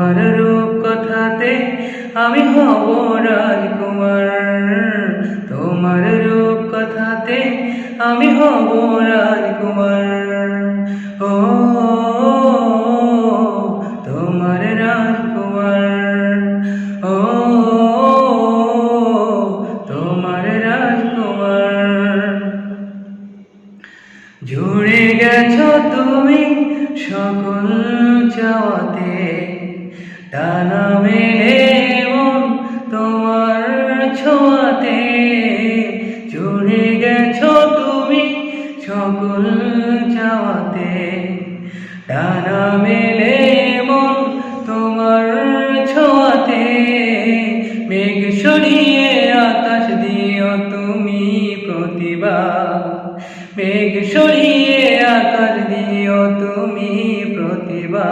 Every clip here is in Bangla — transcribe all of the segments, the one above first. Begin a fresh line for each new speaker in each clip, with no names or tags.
তোমার রূপ কথাতে আমি হব রাজকুমার তোমার রূপ কথাতে আমি হব রাজকুমার ও, তোমার রাজকুমার ও, তোমার রাজকুমার জুড়ে গেছো তুমি সকল চাওয়াতে। টানা মেলে মন তোমার ছোঁয়াতে। জুড়ে গেছো তুমি সকল চাওয়াতে। টানা মেলে মন তোমার ছোঁয়াতে। মেঘ সরিয়ে আকাশ দিও তুমি প্রতিভা। মেঘ সরিয়ে আকাশ দিও তুমি প্রতিভা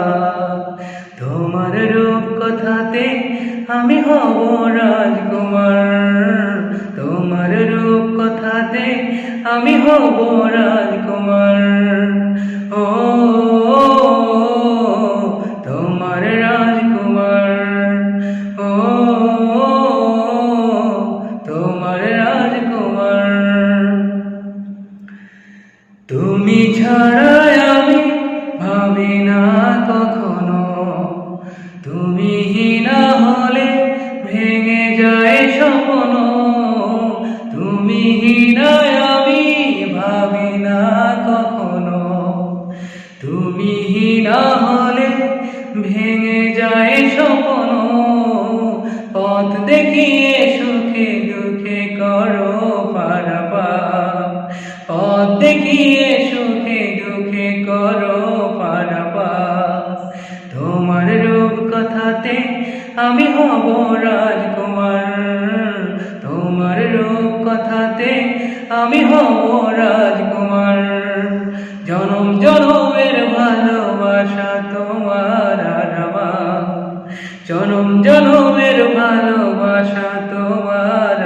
তোমার রূপ কথাতে আমি হব রাজকুমার। তোমার রূপ কথাতে আমি হব রাজকুমার। ও, তোমার রাজকুমার। ও, তোমার রাজকুমার। তুমি ছাড়া তুমি না হলে ভেঙে যায় স্বপ্ন। তুমি না আমি ভাবি না কখনো। তুমি না হলে ভেঙে যায় স্বপ্ন। পথ দেখিয়ে সুখে দুঃখে করো পারাপা পথ দেখিয়ে সুখে দুঃখে করো আমি হব রাজকুমার। তোমার রূপ কথাতে আমি হব রাজকুমার। জনম জনমের ভালোবাসা তোমার জনম জনমের ভালোবাসা তোমার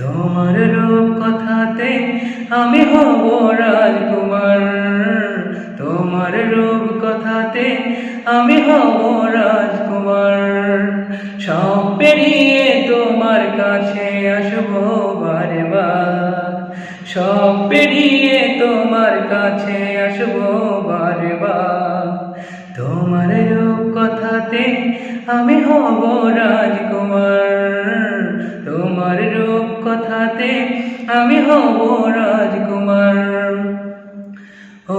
তোমার রূপ কথাতে আমি হব রাজকুমার। তোমার রূপ কথাতে আমি হব পেরিয়ে তোমার কাছে আসব বারবার। তোমার রূপ কথাতে আমি হব রাজকুমার। তোমার রূপ কথাতে আমি হব রাজকুমার। ও